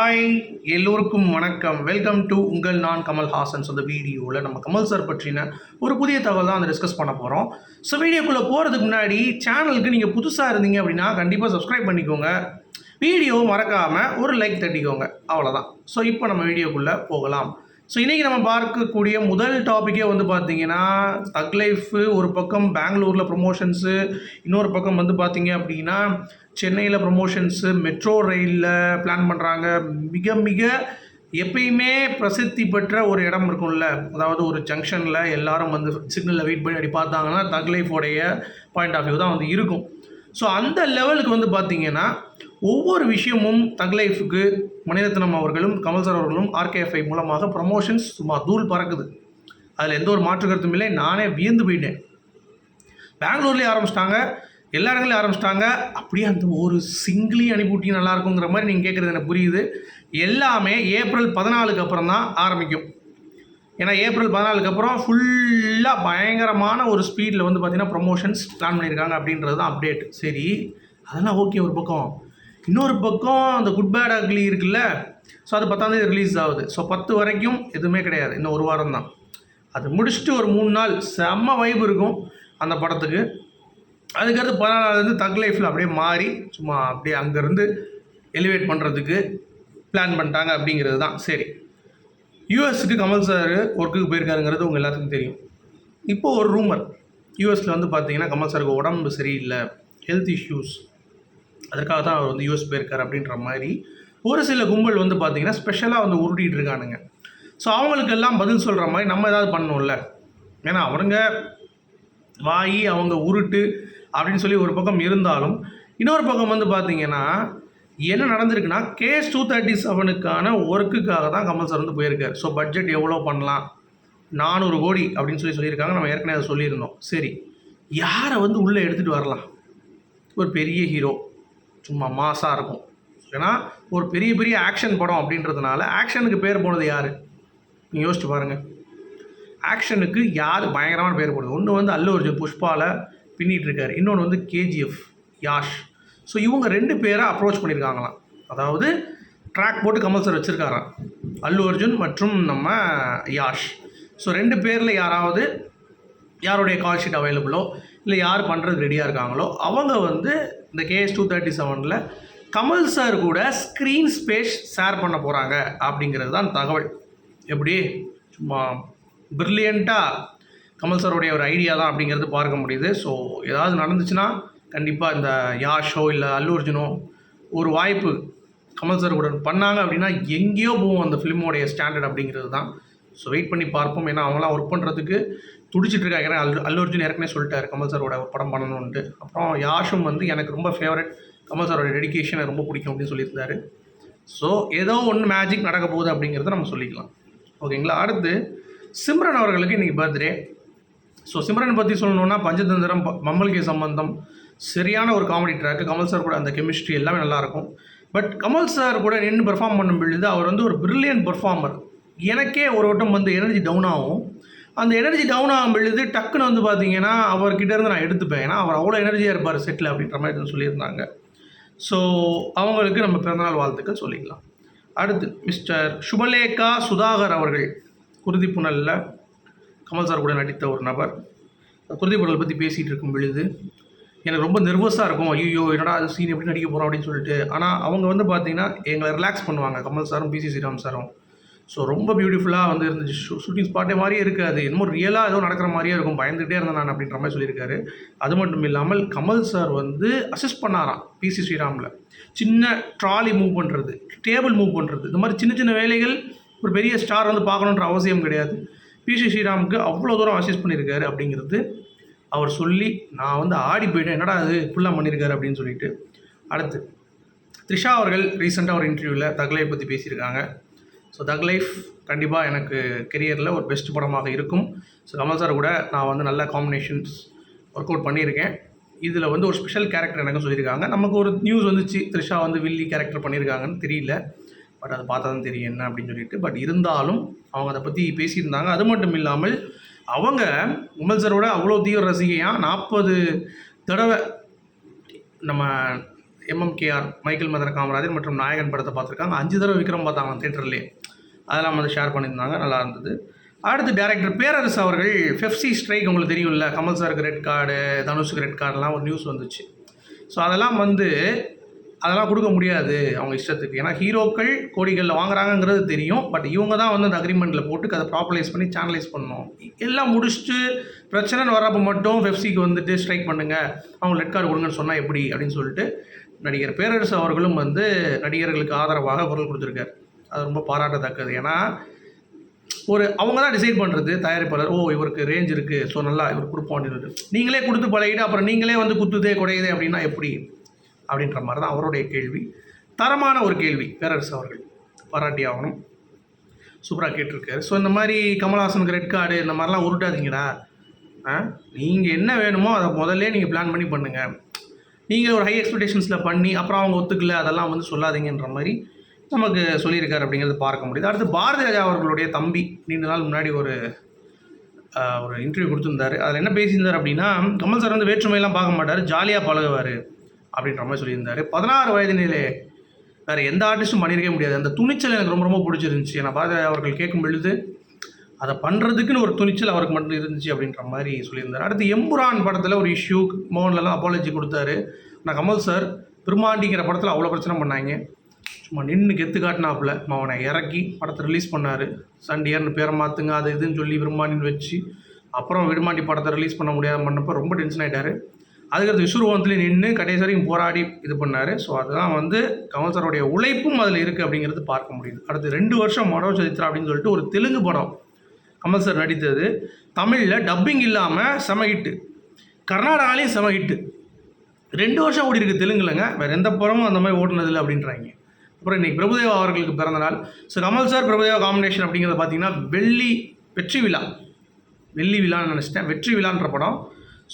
Hi எல்லோருக்கும் வணக்கம். Welcome to உங்கள் நான் கமல் ஹாசன்ஸ் அந்த வீடியோவில் நம்ம கமல் சார் பற்றின ஒரு புதிய தகவல் தான் அதை டிஸ்கஸ் பண்ண போகிறோம் ஸோ வீடியோக்குள்ளே போகிறதுக்கு முன்னாடி சேனலுக்கு நீங்கள் புதுசாக இருந்தீங்க அப்படின்னா கண்டிப்பாக சப்ஸ்கிரைப் பண்ணிக்கோங்க. வீடியோ மறக்காமல் ஒரு லைக் தட்டிக்கோங்க. அவ்வளோதான் ஸோ இப்போ நம்ம வீடியோக்குள்ளே போகலாம். ஸோ இன்றைக்கி நம்ம பார்க்கக்கூடிய முதல் டாப்பிக்கே வந்து பார்த்தீங்கன்னா தக் லைஃபு ஒரு பக்கம் பெங்களூரில் ப்ரொமோஷன்ஸு இன்னொரு பக்கம் வந்து பார்த்தீங்க அப்படின்னா சென்னையில் ப்ரொமோஷன்ஸு மெட்ரோ ரயிலில் பிளான் பண்ணுறாங்க மிக மிக எப்பயுமே பிரசித்தி பெற்ற ஒரு இடம் இருக்கும்ல. அதாவது ஒரு ஜங்ஷனில் எல்லாரும் வந்து சிக்னலில் வெயிட் பண்ணி அப்படி பார்த்தாங்கன்னா தக் லைஃபோடைய பாயிண்ட் ஆஃப் வியூ தான் வந்து இருக்கும். ஸோ அந்த லெவலுக்கு வந்து பார்த்தீங்கன்னா ஒவ்வொரு விஷயமும் தக் லைஃபுக்கு மணிரத்னம் அவர்களும் கமல் சார் அவர்களும் ஆர்கேஎஃப்ஐ மூலமாக ப்ரமோஷன்ஸ் சும்மா தூள் பறக்குது. அதில் எந்த ஒரு மாற்று கருத்தும் இல்லை. நானே வியந்து போயிட்டேன். பெங்களூர்லேயே ஆரம்பிச்சிட்டாங்க. எல்லா இடங்களையும் ஆரம்பிச்சிட்டாங்க. அப்படியே அந்த ஒரு சிங்கிளையும் அனுப்பிவிட்டி நல்லா இருக்குங்கிற மாதிரி நீங்கள் கேட்குறது எனக்கு புரியுது. எல்லாமே ஏப்ரல் பதினாலுக்கு அப்புறம் தான் ஆரம்பிக்கும். ஏன்னா ஏப்ரல் பதினாலுக்கு அப்புறம் ஃபுல்லாக பயங்கரமான ஒரு ஸ்பீடில் வந்து பார்த்திங்கன்னா ப்ரொமோஷன்ஸ் பிளான் பண்ணியிருக்காங்க அப்படின்றது தான் அப்டேட் சரி அதெல்லாம் ஓகே ஒரு பக்கம். இன்னொரு பக்கம் அந்த குட் பேட் அக்லி இருக்குல்ல ஸோ அது பத்தாந்தேதி ரிலீஸ் ஆகுது. ஸோ பத்து வரைக்கும் எதுவுமே கிடையாது. இன்னும் ஒரு வாரம் தான். அது முடிச்சுட்டு ஒரு மூணு நாள் செம்ம வைப் இருக்கும் அந்த படத்துக்கு. அதுக்கடுத்து பதினாலாவது தக் லைஃப்பில் அப்படியே மாறி சும்மா அப்படியே அங்கேருந்து எலிவேட் பண்ணுறதுக்கு பிளான் பண்ணிட்டாங்க அப்படிங்கிறது தான். சரி யூஎஸ்க்கு கமல் சார் ஒர்க்குக்கு போயிருக்காருங்கிறது உங்கள் எல்லாத்துக்கும் தெரியும். இப்போது ஒரு ரூமர் யூஎஸில் வந்து பார்த்தீங்கன்னா கமல் சாருக்கு உடம்பு சரியில்லை ஹெல்த் இஷ்யூஸ் அதற்காக தான் அவர் வந்து யூஎஸ் போயிருக்கார் அப்படின்ற மாதிரி ஒரு சில கும்பல் வந்து பார்த்திங்கன்னா ஸ்பெஷலாக வந்து உருட்டிகிட்டு இருக்கானுங்க. ஸோ அவங்களுக்கெல்லாம் பதில் சொல்கிற மாதிரி நம்ம ஏதாவது பண்ணணும்ல ஏன்னா அவனுங்க வாயி அவங்க உருட்டு அப்படின்னு சொல்லி ஒரு பக்கம் இருந்தாலும் இன்னொரு பக்கம் வந்து பார்த்திங்கன்னா என்ன நடந்திருக்குன்னா கேஸ் டூ தேர்ட்டி செவனுக்கான ஒர்க்குக்காக தான் கமல் சார் வந்து போயிருக்காரு. ஸோ பட்ஜெட் எவ்வளோ பண்ணலாம்? நானூறு கோடி அப்படின்னு சொல்லி சொல்லியிருக்காங்க. நம்ம ஏற்கனவே அதை சொல்லியிருந்தோம். சரி யாரை வந்து உள்ளே எடுத்துகிட்டு வரலாம்? ஒரு பெரிய ஹீரோ சும்மா மாசாக இருக்கும். ஏன்னா ஒரு பெரிய பெரிய ஆக்ஷன் படம் அப்படின்றதுனால ஆக்ஷனுக்கு பேர் போனது யார்? நீங்கள் யோசிச்சு பாருங்கள் ஆக்ஷனுக்கு யார் பயங்கரமான பேர் போடுது? ஒன்று வந்து அல்லு அர்ஜுன் புஷ்பாவில் பின்னிட்டு இருக்காரு. இன்னொன்று வந்து கேஜிஎஃப் யாஷ் ஸோ இவங்க ரெண்டு பேரை அப்ரோச் பண்ணியிருக்காங்களாம். அதாவது ட்ராக் போட்டு கமல் சார் வச்சுருக்காராம். அல்லு அர்ஜுன் மற்றும் நம்ம யாஷ். ஸோ ரெண்டு பேரில் யாராவது யாருடைய கால் ஷீட் அவைலபிளோ இல்லை யார் பண்ணுறதுக்கு ரெடியாக இருக்காங்களோ அவங்க வந்து இந்த கேஎஸ் டூ தேர்ட்டி செவனில் கமல் சார் கூட ஸ்க்ரீன் ஸ்பேஸ் ஷேர் பண்ண போகிறாங்க அப்படிங்கிறது தான் தகவல். எப்படி? சும்மா ப்ரில்லியண்ட்டாக கமல் சாருடைய ஒரு ஐடியா தான் அப்படிங்கிறது பார்க்க முடியுது. ஸோ ஏதாவது நடந்துச்சுன்னா கண்டிப்பாக இந்த யாஷோ இல்லை அல்லு அர்ஜுனோ ஒரு வாய்ப்பு கமல் சார் கூட பண்ணாங்க அப்படின்னா எங்கேயோ போகும் அந்த ஃபிலிமோடைய ஸ்டாண்டர்ட் அப்படிங்கிறது தான். ஸோ வெயிட் பண்ணி பார்ப்போம். ஏன்னா அவங்களாம் ஒர்க் பண்ணுறதுக்கு துடிச்சிட்டு இருக்காங்க. ஏன்னா அல்லு அல்லு அர்ஜுன் ஏற்கனவே சொல்லிட்டார் கமல் சாரோட படம் பண்ணணுன்ட்டு அப்புறம் யாஷும் வந்து எனக்கு ரொம்ப ஃபேவரட் கமல் சாரோட டெடிக்கேஷனை ரொம்ப பிடிக்கும் அப்படின்னு சொல்லியிருந்தாரு. ஸோ ஏதோ ஒன்று மேஜிக் நடக்க போகுது அப்படிங்கிறத நம்ம சொல்லிக்கலாம். ஓகேங்களா? அடுத்து சிம்ரன் அவர்களுக்கு இன்றைக்கி பர்த்டே ஸோ சிம்ரன் பற்றி சொல்லணுன்னா பஞ்சதந்திரம் ப- சம்பந்தம் சரியான ஒரு காமெடி ட்ராக்கு கமல் சார் கூட அந்த கெமிஸ்ட்ரி எல்லாமே நல்லாயிருக்கும் பட் கமல் சார் கூட நின்று பெர்ஃபார்ம் பண்ணும் பொழுது அவர் வந்து ஒரு பிரில்லியன்ட் பெர்ஃபார்மர் எனக்கே ஒரு வட்டம் வந்து எனர்ஜி டவுன் ஆகும். அந்த எனர்ஜி டவுன் ஆகும் பொழுது டக்குன்னு வந்து பார்த்தீங்கன்னா அவர்கிட்ட இருந்து நான் எடுத்துப்பேன். ஏன்னா அவர் அவ்வளோ எனர்ஜியாக இருப்பார் செட்டில் அப்படின்ற மாதிரி வந்து சொல்லியிருந்தாங்க. ஸோ அவங்களுக்கு நம்ம பிறந்தநாள் வாழ்த்துக்கள் சொல்லிக்கலாம். அடுத்து மிஸ்டர் சுபலேகா சுதாகர் அவர்கள் குருதிப்புணலில் கமல் சார் கூட நடித்த ஒரு நபர். குருதிப்புணல் பற்றி பேசிகிட்டு இருக்கும் பொழுது எனக்கு ரொம்ப நெர்வஸாக இருக்கும். ஐயோ என்னடா அது சீன் எப்படி நடிக்க போகிறோம் அப்படின்னு சொல்லிட்டு. ஆனால் அவங்க வந்து பார்த்தீங்கன்னா எங்களை ரிலாக்ஸ் பண்ணுவாங்க. கமல் சாரும் பிசி ஸ்ரீராம் சாரும். ஸோ ரொம்ப பியூட்டிஃபுல்லாக வந்து இருந்துச்சு. ஷூ ஷூட்டிங் ஸ்பாட்டே மாதிரியே இருக்காது. என்னமோ ரியலாக ஏதோ நடக்கிற மாதிரியே இருக்கும். பயந்துகிட்டே இருந்தேன் நான் அப்படின்ற மாதிரி சொல்லியிருக்காரு. அது மட்டும் இல்லாமல் கமல் சார் வந்து அசிஸ்ட் பண்ணாராம் பிசி ஸ்ரீராமில். சின்ன ட்ராலி மூவ் பண்ணுறது டேபிள் மூவ் பண்ணுறது இந்த மாதிரி சின்ன சின்ன வேலைகள் ஒரு பெரிய ஸ்டார் வந்து பார்க்கணுன்ற அவசியம் கிடையாது. பிசி ஸ்ரீராமுக்கு அவ்வளோ தூரம் அசிஸ்ட் பண்ணியிருக்காரு அப்படிங்கிறது அவர் சொல்லி நான் வந்து ஆடி போயிட்டேன். என்னடா அது ஃபுல்லாக பண்ணியிருக்காரு அப்படின்னு சொல்லிட்டு. அடுத்து த்ரிஷா அவர்கள் ரீசெண்டாக ஒரு இன்டர்வியூவில் தக்லைஃப் பற்றி பேசியிருக்காங்க. ஸோ தக் லைஃப் கண்டிப்பாக எனக்கு கெரியரில் ஒரு பெஸ்ட் படமாக இருக்கும். ஸோ கமல் சார் கூட நான் வந்து நல்ல காம்பினேஷன்ஸ் ஒர்க் அவுட் பண்ணியிருக்கேன். இதில் வந்து ஒரு ஸ்பெஷல் கேரக்டர் எனக்கு சொல்லியிருக்காங்க. நமக்கு ஒரு நியூஸ் வந்துச்சு. த்ரிஷா வந்து வில்லி கேரக்டர் பண்ணியிருக்காங்கன்னு தெரியல. பட் அதை பார்த்தா தான் தெரியும் என்ன அப்படின்னு சொல்லிட்டு. பட் இருந்தாலும் அவங்க அதை பற்றி பேசியிருந்தாங்க. அது மட்டும் இல்லாமல் அவங்க உமல் சாரோட அவ்வளோ தீவிர ரசிகையாக நாற்பது தடவை நம்ம எம்எம்கேஆர் மைக்கேல் மதர் காமராஜர் மற்றும் நாயகன் படத்தை பார்த்துருக்காங்க. அஞ்சு தடவை விக்ரம் பார்த்தாங்க தேட்டர்லேயே அதெல்லாம் வந்து ஷேர் பண்ணியிருந்தாங்க. நல்லா இருந்தது. அடுத்து டேரக்டர் பேரரசு அவர்கள் ஃபெஃப்சி ஸ்ட்ரைக் உங்களுக்கு தெரியும்ல. கமல் சாருக்கு ரெட் கார்டு தனுஷுக்கு ரெட் கார்டுலாம் ஒரு நியூஸ் வந்துச்சு. ஸோ அதெல்லாம் வந்து அதெல்லாம் கொடுக்க முடியாது அவங்க இஷ்டத்துக்கு. ஏன்னா ஹீரோக்கள் கோடிகளில் வாங்குறாங்கங்கிறது தெரியும். பட் இவங்க தான் வந்து அந்த அக்ரிமெண்ட்டில் போட்டு அதை ப்ராப்பர்லைஸ் பண்ணி சேனலைஸ் பண்ணணும். எல்லாம் முடிச்சுட்டு பிரச்சனைன்னு வரப்போ மட்டும் வெப்சிக்கு வந்துட்டு ஸ்ட்ரைக் பண்ணுங்கள் அவங்க ரெட் கார்டு கொடுங்கன்னு சொன்னால் எப்படி? அப்படின்னு சொல்லிட்டு நடிகர் பேரரசு அவர்களும் வந்து நடிகர்களுக்கு ஆதரவாக குரல் கொடுத்துருக்காரு. அது ரொம்ப பாராட்டத்தக்கது. ஏன்னா ஒரு அவங்க தான் டிசைட் பண்ணுறது தயாரிப்பாளர். ஓ இவருக்கு ரேஞ்ச் இருக்குது ஸோ நல்லா இவர் கொடுப்போம் அப்படின்னு நீங்களே கொடுத்து பழகிட்டு அப்புறம் நீங்களே வந்து குத்துதே குடையுதே அப்படின்னா எப்படி? அப்படின்ற மாதிரி தான் அவருடைய கேள்வி. தரமான ஒரு கேள்வி பேரரசு அவர்கள் பாராட்டி ஆகணும். சூப்பராக கேட்டிருக்காரு. ஸோ இந்த மாதிரி கமல்ஹாசனுக்கு ரெட் கார்டு இந்த மாதிரிலாம் உருட்டாதீங்கடா. ஆ? நீங்கள் என்ன வேணுமோ அதை முதல்ல நீங்கள் பிளான் பண்ணி பண்ணுங்கள் நீங்கள் ஒரு ஹை எக்ஸ்பெக்டேஷன்ஸில் பண்ணி அப்புறம் அவங்க ஒத்துக்கல அதெல்லாம் வந்து சொல்லாதீங்கன்ற மாதிரி நமக்கு சொல்லியிருக்காரு அப்படிங்கிறது பார்க்க முடியுது. அடுத்து பாரதி ராஜா அவர்களுடைய தம்பி நீண்ட நாள் முன்னாடி ஒரு ஒரு இன்டர்வியூ கொடுத்துருந்தாரு. அதில் என்ன பேசியிருந்தார் அப்படின்னா கமல் சார் வந்து வேற்றுமையெல்லாம் பார்க்க மாட்டார் ஜாலியாக பழகுவார். அப்படின்ற மாதிரி சொல்லியிருந்தாரு. பதினாறு வயதினிலே வேறு எந்த ஆர்டிஸ்ட்டும் பண்ணியிருக்கவே முடியாது. அந்த துணிச்சல் எனக்கு ரொம்ப ரொம்ப பிடிச்சிருந்துச்சி. நான் பாரதி அவர்கள் கேட்கும் பொழுது அதை பண்ணுறதுக்குன்னு ஒரு துணிச்சல் அவருக்கு மட்டும் இருந்துச்சு அப்படின்ற மாதிரி சொல்லியிருந்தார். அடுத்து எம்புரான் படத்தில் ஒரு இஷ்யூ மோகன்லாம் அப்பாலஜி கொடுத்தாரு. நான் கமல் சார் பிரம்மாண்டிங்கிற படத்தில் அவ்வளோ பிரச்சனை பண்ணாங்க. சும்மா நின்று கெத்து காட்டினாப்புல. அவனை இறக்கி படத்தை ரிலீஸ் பண்ணார். சண்டியர்னு பேரை மாற்றுங்க அது இதுன்னு சொல்லி விரும்மாண்டின்னு வச்சு அப்புறம் விரும்மாண்டி படத்தை ரிலீஸ் பண்ண முடியாத பண்ணப்போ ரொம்ப டென்ஷன் ஆகிட்டார் அதுக்கடுத்து விஸ்வரூபத்துலேயும் நின்று கடைசி வரைக்கும் போராடி இது பண்ணார். ஸோ அதுதான் வந்து கமல்சாரோடைய உழைப்பும் அதில் இருக்குது அப்படிங்கிறது பார்க்க முடியுது. அடுத்து ரெண்டு வருஷம் மனோ சரித்திரா அப்படின்னு சொல்லிட்டு ஒரு தெலுங்கு படம் கமல் சார் நடித்தது. தமிழில் டப்பிங் இல்லாமல் செம ஹிட்டு கர்நாடகாலையும் செம ஹிட்டு ரெண்டு வருஷம் ஓடி இருக்கு தெலுங்குலங்க. வேறு எந்த படமும் அந்த மாதிரி ஓடுனதில்லை அப்படின்றாங்க. அப்புறம் இன்னைக்கு பிரபுதேவா அவர்களுக்கு பிறந்த நாள். So Kamal sir Prabhudeva combination அப்படிங்கிறது பார்த்தீங்கன்னா வெள்ளி வெற்றி விழா. வெள்ளி விழான்னு நினச்சிட்டேன். வெற்றி விழான்ற படம்.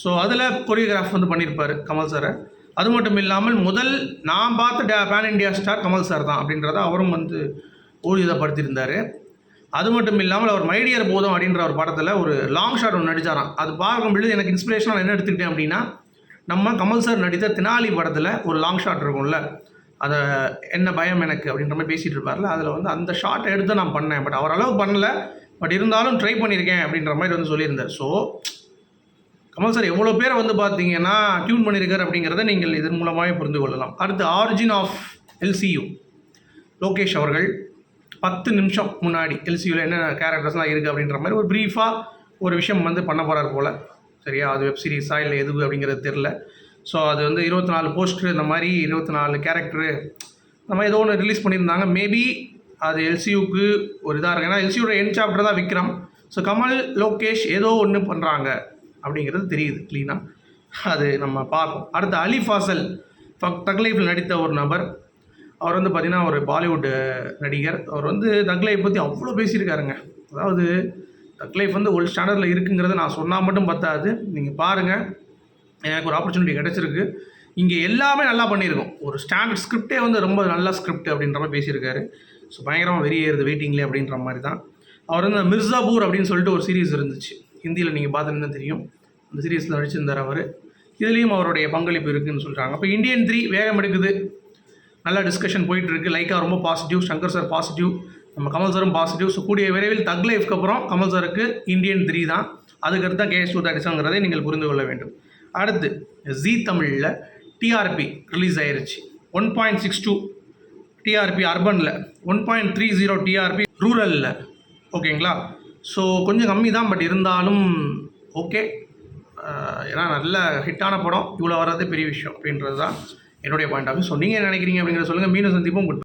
ஸோ அதில் கொரியோகிராஃப் வந்து பண்ணியிருப்பார் கமல் சாரை அது மட்டும் இல்லாமல் முதல் நான் பார்த்த the pan India star Kamal sir தான் அப்படின்றத அவரும் வந்து ஊர்ஜிதப்படுத்தியிருந்தார். அது மட்டும் இல்லாமல் அவர் மைடியர் போதும் அப்படின்ற ஒரு படத்தில் ஒரு லாங் ஷாட் ஒன்று நடித்தாராம் அது பார்க்கும் பொழுது எனக்கு இன்ஸ்பிரேஷனாக என்ன எடுத்துக்கிட்டேன் அப்படின்னா நம்ம கமல் சார் நடித்த தினாலி படத்தில் ஒரு லாங் ஷாட் இருக்கும்ல அதை என்ன பயம் எனக்கு அப்படின்ற மாதிரி பேசிகிட்டு இருப்பார்ல அதில் வந்து அந்த ஷாட்டை எடுத்து நான் பண்ணேன். பட் அவர் அளவு பண்ணல. பட் இருந்தாலும் ட்ரை பண்ணியிருக்கேன் அப்படின்ற மாதிரி வந்து சொல்லியிருந்தார். ஸோ கமல் சார் எவ்வளோ பேரை வந்து பார்த்தீங்கன்னா டியூன் பண்ணியிருக்கார் அப்படிங்கிறத நீங்கள் இதன் மூலமாகவே புரிந்து கொள்ளலாம். அடுத்து ஆரிஜின் ஆஃப் எல்சியூ லோகேஷ் அவர்கள் பத்து நிமிஷம் முன்னாடி எல்சியூவில் என்ன கேரக்டர்ஸ்லாம் இருக்குது அப்படின்ற மாதிரி ஒரு ப்ரீஃபாக ஒரு விஷயம் வந்து பண்ண போகிறார் போல். சரியா? அது வெப் சீரிஸா இல்லை எது அப்படிங்கிறது தெரில ஸோ அது வந்து இருபத்தி நாலு போஸ்டர் இந்த மாதிரி இருபத்தி நாலு கேரக்டரு இந்த மாதிரி ஏதோ ஒன்று ரிலீஸ் பண்ணியிருந்தாங்க. மேபி அது எல்சியூக்கு ஒரு இதாக இருக்கு. ஏன்னா எல்சியூட என் சாப்டர் தான் விக்ரம். ஸோ கமல் லோகேஷ் ஏதோ ஒன்று பண்ணுறாங்க அப்படிங்கிறது தெரியுது க்ளீனாக அது நம்ம பார்ப்போம். அடுத்து அலி ஃபாசல். ஃபக் தக்லைஃபில் நடித்த ஒரு நபர். அவர் வந்து பார்த்திங்கன்னா ஒரு பாலிவுட் நடிகர். அவர் வந்து தக்லைஃப் பற்றி அவ்வளோ பேசியிருக்காருங்க. அதாவது தக்லைஃப் வந்து ஒரு ஸ்டாண்டர்டில் இருக்குங்கிறத நான் சொன்னால் மட்டும் பத்தாது. நீங்கள் பாருங்கள் எனக்கு ஒரு ஆப்பர்ச்சுனிட்டி கிடச்சிருக்கு. இங்கே எல்லாமே நல்லா பண்ணியிருக்கோம். ஒரு ஸ்டாண்டர்ட் ஸ்கிரிப்டே வந்து ரொம்ப நல்ல ஸ்கிரிப்ட் அப்படின்ற மாதிரி பேசியிருக்காரு. ஸோ பயங்கரமாக வெறியேறுது வெயிட்டிங்லேயே அப்படின்ற மாதிரி தான். அவர் வந்து மிர்சாபூர் அப்படின்னு சொல்லிட்டு ஒரு சீரீஸ் இருந்துச்சு. ஹிந்தியில் நீங்கள் பார்த்துருந்தா தெரியும். அந்த சீரீஸில் நடிச்சிருந்தார் அவர். இதுலேயும் அவருடைய பங்களிப்பு இருக்குதுன்னு சொல்கிறாங்க அப்போ இந்தியன் த்ரீ வேகம் எடுக்குது. நல்ல டிஸ்கஷன் போயிட்டுருக்கு. லைக்காக ரொம்ப பாசிட்டிவ் சங்கர் சார் பாசிட்டிவ் நம்ம கமல் சாரும் பாசிட்டிவ் ஸோ கூடிய விரைவில் தக் லைஃப்க்கு அப்புறம் கமல் சாருக்கு இந்தியன் த்ரீ தான். அதுக்கடுத்து தான் கேஎஸ் டூ தேர்ட்டிஸாங்கிறதை நீங்கள் புரிந்து கொள்ள வேண்டும். அடுத்து ஜி தமிழில் டிஆர்பி ரிலீஸ் ஆயிருச்சு. One point six two TRP அர்பனில் one point three zero TRP ரூரலில் ஓகேங்களா ஸோ கொஞ்சம் கம்மி தான் பட் இருந்தாலும் ஓகே ஏன்னா நல்ல ஹிட்டான படம். இவ்வளோ வர்றது பெரிய விஷயம் அப்படின்றது தான் என்னுடைய பாயிண்ட் ஆஃப் ஸோ நீங்கள் என்ன நினைக்கிறீங்க அப்படிங்கிறத சொல்லுங்கள் மீண்டும் சந்திப்போம். குட்